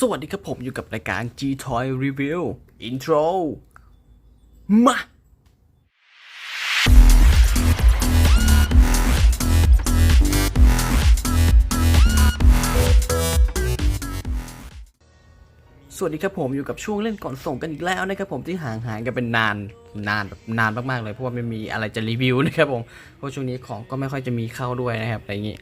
สวัสดีครับผมอยู่กับรายการ G Toy Review Intro มา สวัสดีครับผมอยู่กับช่วงเล่นก่อนส่งกันอีกแล้วนะครับผมที่ห่างหายกันเป็นนานนานแบบนานมากๆเลยเพราะว่าไม่มีอะไรจะรีวิวนะครับผมเพราะช่วงนี้ของก็ไม่ค่อยจะมีเข้าด้วยนะครับอะไรอย่างงี้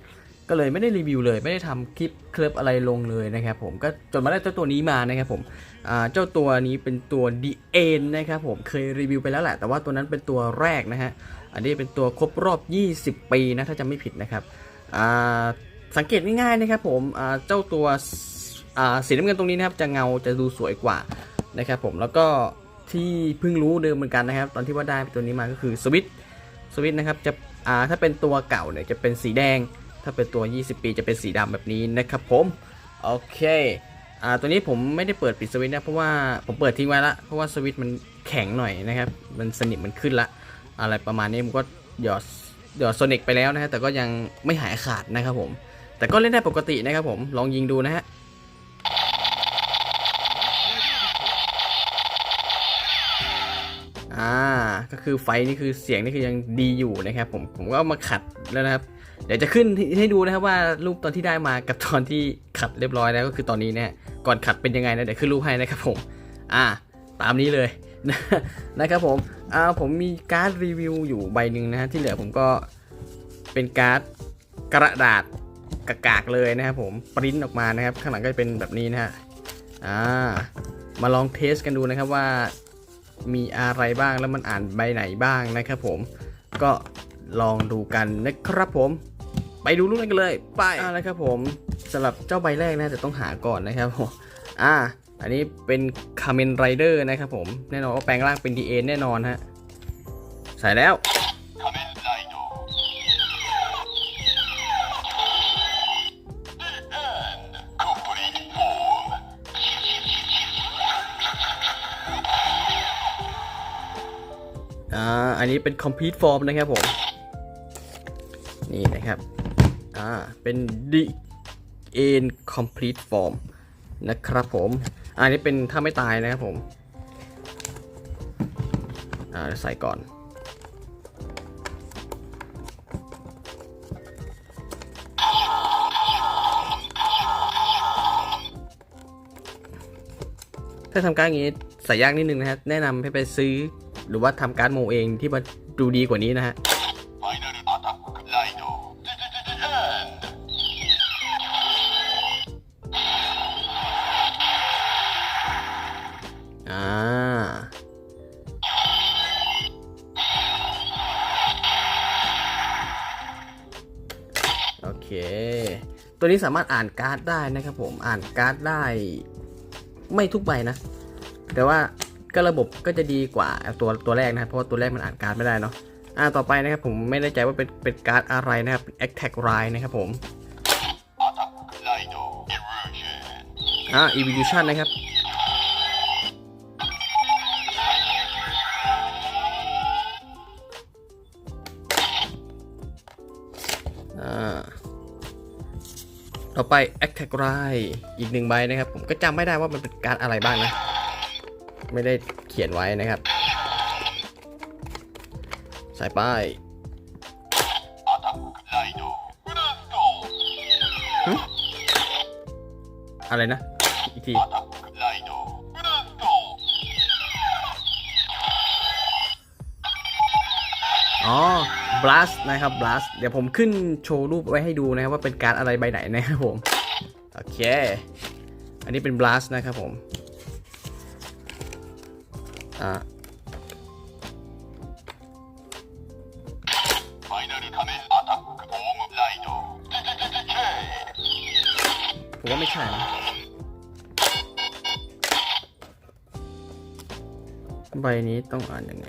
ก็เลยไม่ได้รีวิวเลย ไม่ได้ทำคลิปคลิปอะไรลงเลยนะครับผมก็จนมาได้เจ้าตัวนี้มานะครับผมเจ้าตัวนี้เป็นตัวดีเอ็นนะครับผมเคยรีวิวไปแล้วแหละ แต่ว่าตัวนั้นเป็นตัวแรกนะฮะอันนี้เป็นตัวครบรอบ 20 ปีนะถ้าจำไม่ผิดนะครับสังเกตง่ายๆนะครับผมเจ้าตัวสีน้ำเงินตรงนี้นะครับจะเงาจะดูสวยกว่านะครับผมแล้วก็ที่เพิ่งรู้เดิมเหมือนกันนะครับ ตอนที่ว่าได้ตัวนี้มาก็คือสวิตสวิตนะครับจะถ้าเป็นตัวเก่าเนี่ยจะเป็นสีแดง ถ้าเป็นตัว 20 ปีจะเป็นสีดำแบบนี้นะครับผมโอเคอ่าตัวนี้ผมไม่ได้เปิดปิดสวิตช์นะเพราะว่าผมเปิดทิ้งไว้ละเพราะว่าสวิตช์มันแข็งหน่อยนะครับมันสนิมมันขึ้นละ อะไรประมาณนี้ผมก็หยอดหยอดโซนิกไปแล้วนะฮะแต่ก็ยังไม่หายขาดนะครับผมแต่ก็เล่นได้ปกตินะครับผมลองยิงดูนะฮะอ่าก็คือไฟนี่คือเสียงนี่คือยังดีอยู่นะครับผมผมก็เอามาขัดแล้วนะครับ เดี๋ยวจะขึ้นให้ดูนะครับว่ารูปตอนที่ได้มากับตอนที่ขัดเรียบร้อยแล้วก็คือตอนนี้เนี่ยก่อนขัดเป็นยังไงนะเดี๋ยวขึ้นรูปให้นะครับผม อ่า ตามนี้เลยนะครับผมอ่าผมมีการ์ดรีวิวอยู่ใบหนึ่งนะฮะที่เหลือผมก็เป็นการ์ดกระดาษกากๆเลยนะครับผมปริ้นออกมานะครับ ข้างหลังก็จะเป็นแบบนี้นะฮะอ่ามาลองเทสกันดูนะครับว่ามีอะไรบ้างแล้วมันอ่านใบไหนบ้างนะครับผมก็ลองดูกันนะครับผม ไปดูรูปกันเลย ไปอ่าแล้วครับผมสำหรับเจ้าใบแรกนะจะต้องหาก่อนนะครับผมอ่า อันนี้เป็นคาเมนไรเดอร์นะครับผมแน่นอนว่าแปลงร่างเป็น d ีเอแน่นอนฮะใส่แล้วอ่าอันนี้เป็น complete form นะครับผม นี่นะครับ อ่าเป็น the in complete form นะครับผม อันนี้เป็นถ้าไม่ตายนะครับผม อ่าใส่ก่อนถ้าทำการอย่างนี้ใส่ยากนิดนึงนะฮะแนะนำให้ไปซื้อหรือว่าทำการโมเองที่มันดูดีกว่านี้นะฮะ ตัวนี้สามารถอ่านการ์ดได้นะครับผมอ่านการ์ดได้ไม่ทุกใบนะ แต่ว่าก็ระบบก็จะดีกว่าตัวตัวแรกนะเพราะว่าตัวแรกมันอ่านการ์ดไม่ได้เนาะอ่าต่อไปนะครับผมไม่แน่ใจว่าเป็นเป็นการ์ดอะไรนะครับเอ็นแทกไรน์นะครับผมอ่าอีวิวชันนะครับ ต่อไป Attack r i อีกหนึ่งใบนะครับ ผมก็จำไม่ได้ว่ามันเป็นการอะไรบ้างนะ ไม่ได้เขียนไว้นะครับ ใส่ป้ายอะไรนะ อีกที อ๋อ blast นะครับ blast เดี๋ยวผมขึ้นโชว์รูปไว้ให้ดูนะครับว่าเป็นการ์ดอะไรใบไหนนะครับผม โอเค อันนี้เป็น blast นะครับผม อ่าผมว่าไม่ใช่นะใบนี้ต้องอ่านยังไง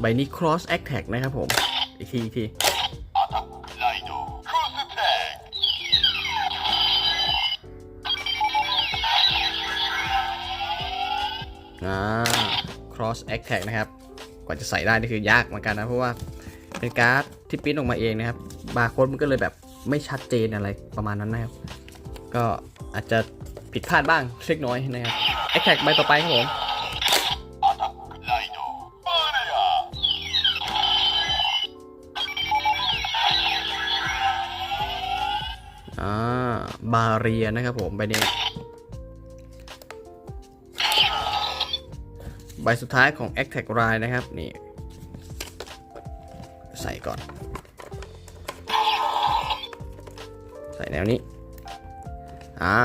ใบนี้ cross a t t a c นะครับผม อีกที อีกที อ่า cross a t t a c นะครับ กว่าจะใส่ได้นี่คือยากเหมือนกันนะ เพราะว่าเป็นการ์ดที่ปิ้นออกมาเองนะครับ บาร์โค้ดมันก็เลยแบบไม่ชัดเจนอะไรประมาณนั้นนะครับ ก็อาจจะ ผิดพลาดบ้างเล็กน้อยนะครับแอคแทกใบต่อไปครับผมบาเรียนะครับผมใบนี้ใบสุดท้ายของ a c t a c r i นะครับนี่ใส่ก่อน ใส่แนวนี้ อ่า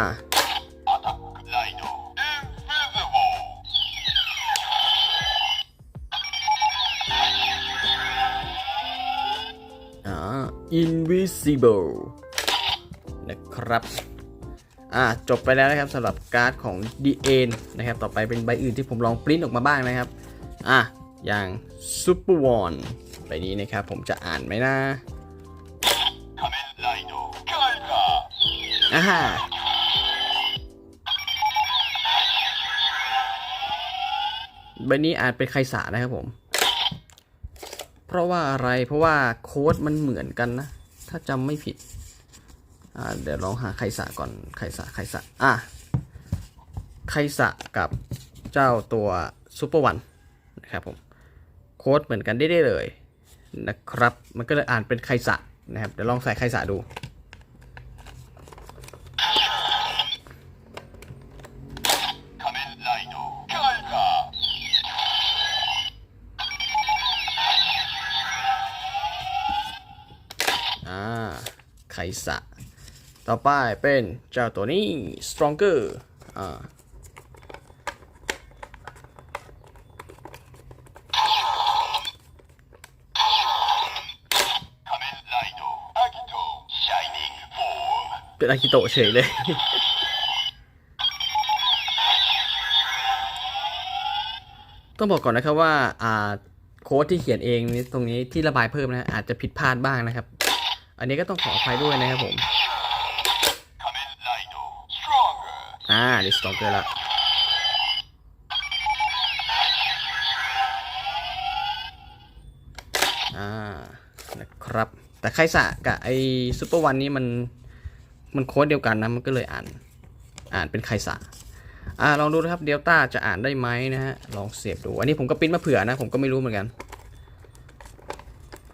Invisible นะครับ อ่าจบไปแล้วนะครับสำหรับการ์ดของ d n นะครับ ต่อไปเป็นใบอื่นที่ผมลองปริ้นออกมาบ้างนะครับ อะอย่าง Super w a n ใบนี้นะครับ ผมจะอ่านไหมนะอ่าใบนี้อาจเป็นใครสานะครับผม เพราะว่าอะไรเพราะว่าโค้ดมันเหมือนกันนะ ถ้าจำไม่ผิดเดี๋ยวลองหาไคสะก่อนไคสะไคสะอะไคสะกับเจ้าตัวซูเปอร์วันนะครับผมโค้ดเหมือนกันได้เลยนะครับ มันก็เลยอ่านเป็นไคสะนะครับเดี๋ยวลองใส่ไคสะดู ต่อไปเป็นเจ้าตัวนี้ stronger อ่าเป็นอากิโตะเฉยเลย ต้องบอกก่อนนะครับว่าอ่าโค้ดที่เขียนเองตรงนี้ที่ระบายเพิ่มนะอาจจะผิดพลาดบ้างนะครับ อันนี้ก็ต้องขออภัยด้วยนะครับผม อ่าดิสตองเกอร์ละอ่านะครับ แต่ไคสะกับไอซูเปอร์วันนี้มัน มันโค้ดเดียวกันนะ มันก็เลยอ่าน อ่านเป็นไคสะอ่าลองดูนะครับเดลต้าจะอ่านได้ไหมนะฮะ ลองเสียบดู อันนี้ผมก็ปิ้นมาเผื่อนะ ผมก็ไม่รู้เหมือนกัน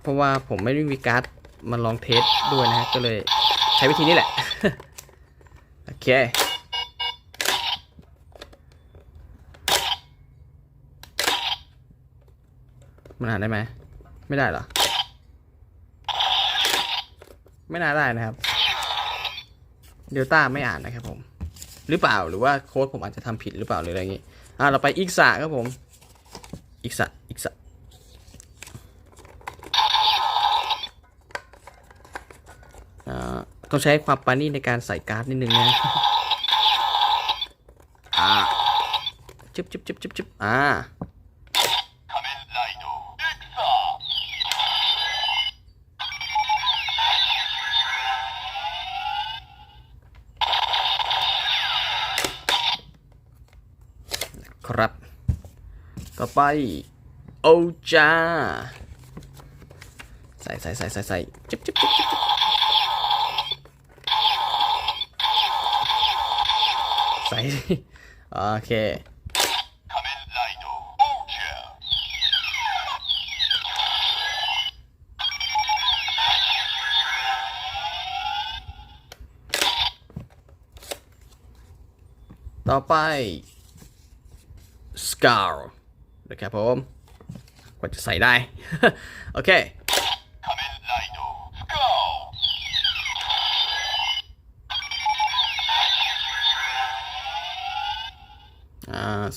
เพราะว่าผมไม่ได้มีการ์ดมาลองเทสด้วยนะฮะ ก็เลยใช้วิธีนี้แหละ โอเค มันอ่านได้ไหม ไม่ได้เหรอ ไม่น่าได้นะครับ เดลต้าไม่อ่านนะครับผม หรือเปล่า หรือว่าโค้ดผมอาจจะทำผิดหรือเปล่าหรืออะไรอย่างงี้ อ่า เราไปอีกสะครับผม อีกสะอีกสะต้องใช้ความปาณีตในการใส่การ์ดนิดนึงนะจึ๊บจึ๊บจึ๊บจึ๊บจึ๊บอ่า ไป โอจ้า ใส่ใส่ใส่ใส่ใส่จิ๊บจิ๊บจิ๊บจิ๊บใส่โอเคต่อไป Scar ะครับผมกว่าจะใส่ได้ โอเค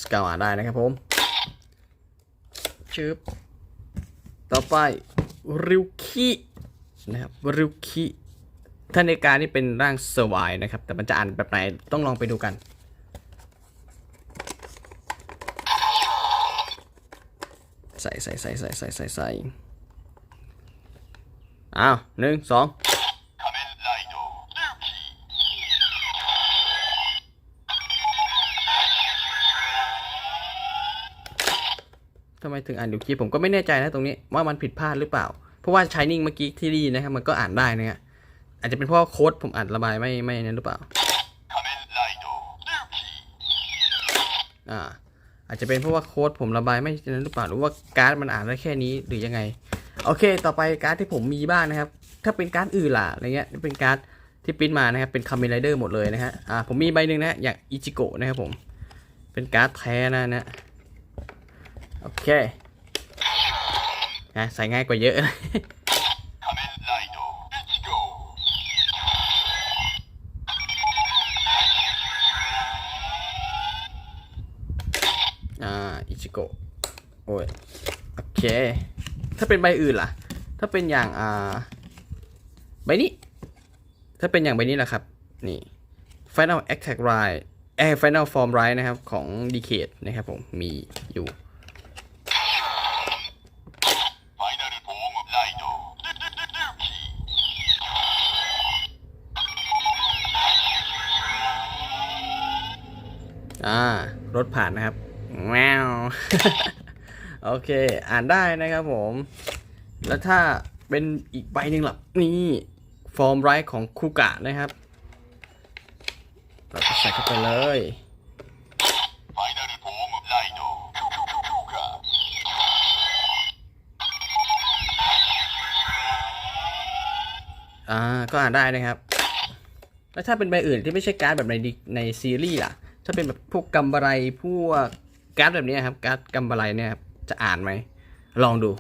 สกาวอ่าได้นะครับผมชึบต่อไปริวคีนะครับริวคีท่านในการนี่เป็นร่างเซอร์ไวนะครับ แต่มันจะอ่านแบบไหนต้องลองไปดูกัน ส่ใส่ใส่ใส่ใส่ใส่ใส่อ้าวหนึ่งสองทำไมถึงอ่านดูคีผมก็ไม่แน่ใจนะตรงนี้ว่ามันผิดพลาดหรือเปล่า เพราะว่าชายนิ่งเมื่อกี้ที่ดีนะครับมันก็อ่านได้นะฮะอาจจะเป็นเพราะโค้ดผมอ่านระบายไม่ไม่นั่นหรือเปล่าอ่า อาจจะเป็นเพราะว่าโค้ดผมระบายไม่นั้นหรือเปล่าหรือว่าการ์ดมันอ่านได้แค่นี้หรือยังไง โอเค ต่อไปการ์ดที่ผมมีบ้างนะครับ ถ้าเป็นการ์ดอื่นล่ะอะไรเงี้ยเป็นการ์ดที่ปริ้นมานะครับเป็นคาเมนไรเดอร์หมดเลยนะฮะอ่าผมมีใบหนึ่งนะฮะอย่างอิจิโกะนะครับผมเป็นการ์ดแท้นะนะโอเคนะใส่ง่ายกว่าเยอะ จิโกโอ้ยโอเค ถ้าเป็นใบอื่นล่ะ ถ้าเป็นอย่างอ่าใบนี้ ถ้าเป็นอย่างใบนี้แหะครับ นี่ Final Attack Ride เอ Final Form Ride นะครับ ของ Decade นะครับผม มีอยู่อ่ารถผ่านนะครับ แมวโอเค อ่านได้นะครับผม แล้วถ้าเป็นอีกใบหนึ่งหลับนี่ฟอร์มไรของคูกะนะครับเราใส่เข้าไปเลยอ่าก็อ่านได้นะครับ แล้วถ้าเป็นใบอื่นที่ไม่ใช่การ์ดแบบในในซีรีส์ล่ะ ถ้าเป็นแบบพวกกำไรพวก การ์ดแบบนี้ครับการ์ดกัมบะไรเนี่ยครับจะอ่านไหม ลองดู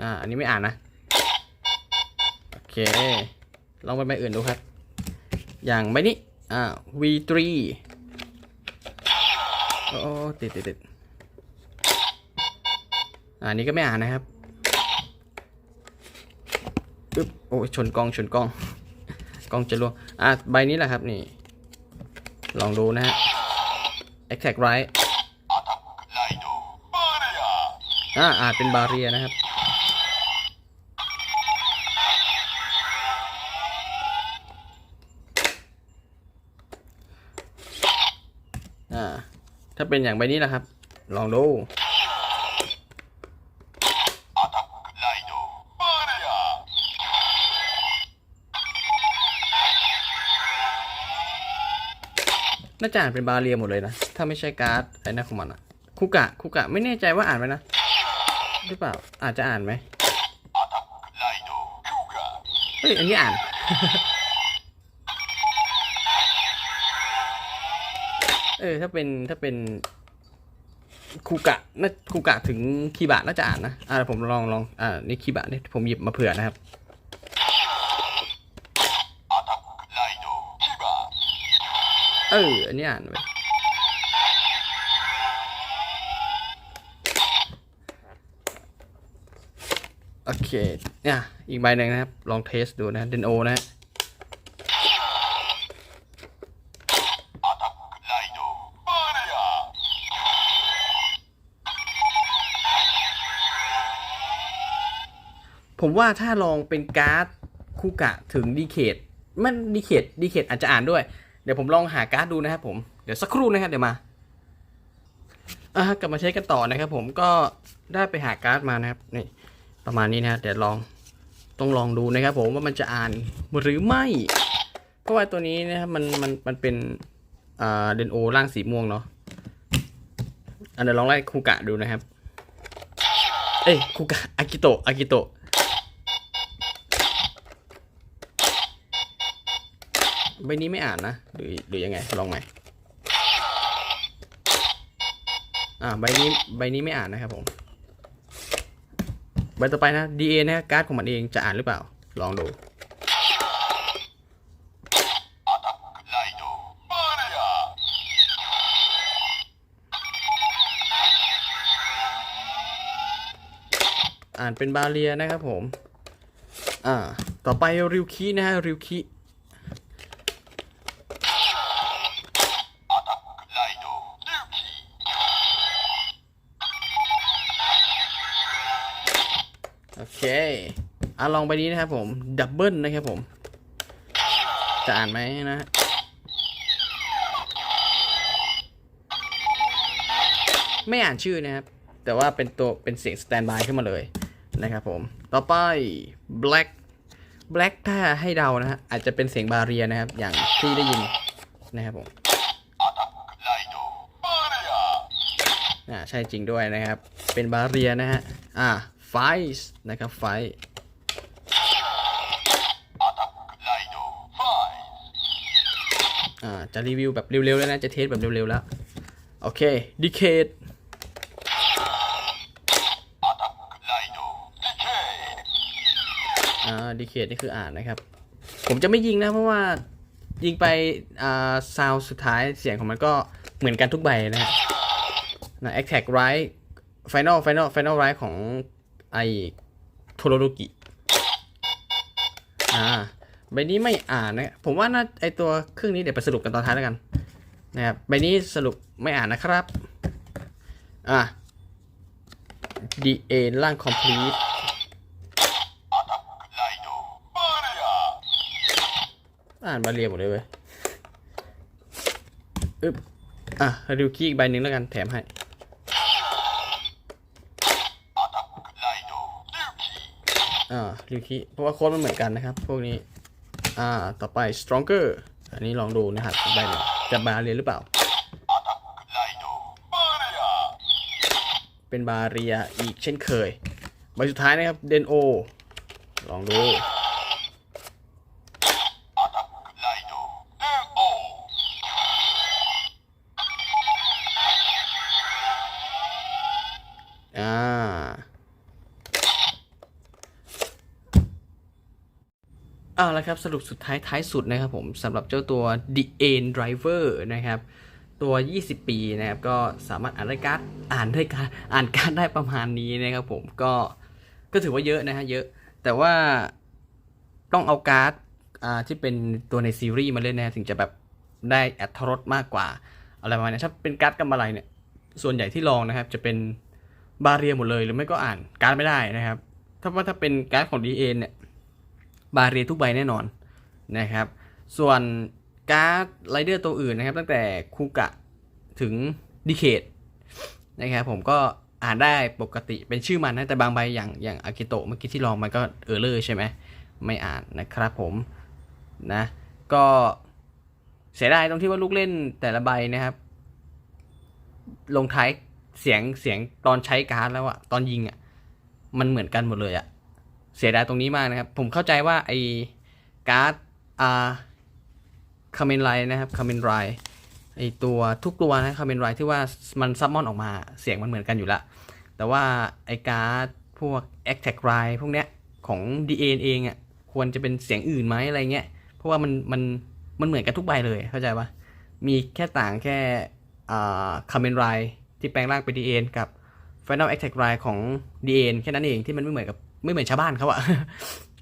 อ่า อันนี้ไม่อ่านนะ โอเค ลองไปใบอื่นดูครับ อย่างใบนี้ อ่า V3 โอ้ติดติดติดอ่าอันนี้ก็ไม่อ่านนะครับอึ๊บโอ้ชนกล้องชนกล้องกล้องจะล่วงอะใบนี้แหละครับนี่ ลองดูนะฮะ Exact Right อ่าอาจเป็นบาเรียนะครับ อ่า ถ้าเป็นอย่างใบนี้นะครับ ลองดู จะอ่านเป็นบาเรียหมดเลยนะ ถ้าไม่ใช่การ์ดไอ้นั่นของมันอะคุกะคุกะไม่แน่ใจว่าอ่านไหมนะหรือเปล่าอาจจะอ่านไหมเฮ้ยอันนี้อ่านเออถ้าเป็นถ้าเป็นคูกะน่าคูกะถึงคีบะน่าจะอ่านนะอ่าผมลองลองอ่านี่คีบะเนี่ยผมหยิบมาเผื่อนะครับ เออ อันนี้อ่านไปโอเค เนี่ย อีกใบหนึ่งนะครับ ลองเทสดูนะเดนโอนะผมว่าถ้าลองเป็นการ์ดคู่กะถึงดีเคทมันดีเคทดีเคดอาจจะอ่านด้วย เดี๋ยวผมลองหาการ์ดดูนะครับผมเดี๋ยวสักครู่นะครับเดี๋ยวมาอะกลับมาใช้กันต่อนะครับ ผมก็ได้ไปหาการ์ดมานะครับนี่ประมาณนี้นะฮะเดี๋ยวลองต้องลองดูนะครับ ผมว่ามันจะอ่านหรือไม่ เพราะว่าตัวนี้นะครับมันมันมันเป็นอ่าเดนโอร่างสีม่วงเนาะอันเดี๋ยวลองไล่คูกะดูนะครับ เอ้ยคูกะอากิโตะอากิโตะ ใบนี้ไม่อ่านนะ หรือหรือยังไง ลองใหม่ อ่า ใบนี้ ใบนี้ไม่อ่านนะครับผม ใบต่อไปนะ DA นะ การ์ดของมันเองจะอ่านหรือเปล่า ลองดู อ่านเป็นบาเลียนะครับผม อ่า ต่อไปริวคีนะฮะ ริวคี เคอะลองไปนี้นะครับผม ดับเบิลนะครับผม จะอ่านไหมนะไม่อ่านชื่อนะครับ แต่ว่าเป็นตัวเป็นเสียงสแตนบายขึ้นมาเลยนะครับผม ต่อไป black black ถ้าให้เดานะฮะ อาจจะเป็นเสียงบาเรียนะครับ อย่างที่ได้ยินนะครับผมอ่าใช่จริงด้วยนะครับ เป็นบาเรียนะฮะ อ่า ไฟส์นะครับไฟจะรีวิวแบบเร็วๆแล้วนะ จะเทสแบบเร็วๆแล้ว โอเคดีเคดดีเคดนี่คืออ่านนะครับ ผมจะไม่ยิงนะ เพราะว่ายิงไปซาวสุดท้ายเสียงของมันก็เหมือนกันทุกใบนะฮะนะแอคแท็กไรท์ไฟนอลไฟนอลไฟนอลไรท์ของ ไอโทโรโรกิอ่าใบนี้ไม่อ่านนะ ผมว่าน่าไอตัวเครื่องนี้เดี๋ยวไปสรุปกันตอนท้ายแล้วกันนะครับใบนี้สรุปไม่อ่านนะครับอะ DA ล่าง complete อ่านมาเรียหมดเลยเว้ย อึ๊บ อะริวคีอีกใบหนึ่งแล้วกันแถมให้ อ่าริวคิเพราะว่าโค้ดมันเหมือนกันนะครับ พวกนี้ อ่า ต่อไป stronger อันนี้ลองดูนะครับไปจะบาเรียหรือเปล่า เป็นบาเรียอีกเช่นเคย ใบสุดท้ายนะครับ เดนโอ ลองดู เอาละครับ สรุปสุดท้ายท้ายสุดนะครับผมสำหรับเจ้าตัว The a n Driver นะครับ ตัว 20 ปีนะครับ ก็สามารถอ่านได้การ์ดอ่านได้การดอ่านการ์ดได้ประมาณนี้นะครับผมก็ก็ถือว่าเยอะนะฮะเยอะแต่ว่าต้องเอาการ์ดที่เป็นตัวในซีรีส์มาเล่นนะถึงจะแบบได้อัตรสมากกว่า อะไรประมาณนี้ถ้าเป็นการ์ดกำมะไรเนี่ย ส่วนใหญ่ที่ลองนะครับ จะเป็นบาเรียหมดเลยหรือไม่ก็อ่านการ์ดไม่ได้นะครับ ถ้าว่าถ้าเป็นการ์ดของ d ีเเนี่ย บาเรียทุกใบแน่นอนนะครับ ส่วนการ์ดไรเดอร์ตัวอื่นนะครับ ตั้งแต่คูกะถึงดิเคดนะครับผมก็อ่านได้ปกติเป็นชื่อมันนะ แต่บางใบอย่างอย่างอากิโตะเมื่อกี้ที่ลองมันก็เออเลอร์ใช่ไหมไม่อ่านนะครับผมนะก็เสียดายตรงที่ว่าลูกเล่นแต่ละใบนะครับ ลงท้ายเสียงเสียงตอนใช้การ์ดแล้วอะตอนยิงอะมันเหมือนกันหมดเลยอะ เสียดายตรงนี้มากนะครับ ผมเข้าใจว่าไอ้การ์ดอ่าคาเมนไรนะครับคาเมนไรไอตัวทุกตัวนะคาเมนไรที่ว่ามันซับมอนออกมาเสียงมันเหมือนกันอยู่ละแต่ว่าไอการ์ดพวก a c t a c r i พวกเนี้ยของ DN เองอะควรจะเป็นเสียงอื่นไหมอะไรเงี้ย เพราะว่ามันมันมันเหมือนกันทุกใบเลยเข้าใจปะมีแค่ต่างแค่อ่าคาเมนไรที่แปลงร่างเป็น DN กับ Final Attack r i ของ DN แค่นั้นเองที่มันไม่เหมือนกับ ไม่เหมือนชาวบ้านเขาอะ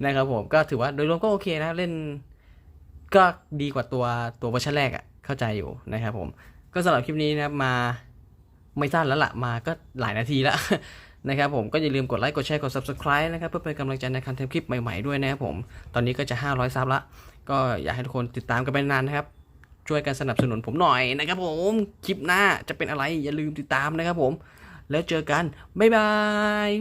นะครับผมก็ถือว่าโดยรวมก็โอเคนะเล่นก็ดีกว่าตัวตัวเวอร์ชันแรกอะเข้าใจอยู่นะครับผมก็สำหรับคลิปนี้นะมาไม่สั้นแล้วละมาก็หลายนาทีแล้วนะครับผมก็อย่าลืมกดไลค์กดแชร์กด subscribe นะครับเพื่อเป็นกำลังใจในการทำคลิปใหม่ๆด้วยนะครับผมตอนนี้ก็จะ 500 ซับละ ก็อยากให้ทุกคนติดตามกันไปนานนะครับ ช่วยกันสนับสนุนผมหน่อยนะครับผมคลิปหน้าจะเป็นอะไรอย่าลืมติดตามนะครับผม แล้วเจอกัน บ๊ายบาย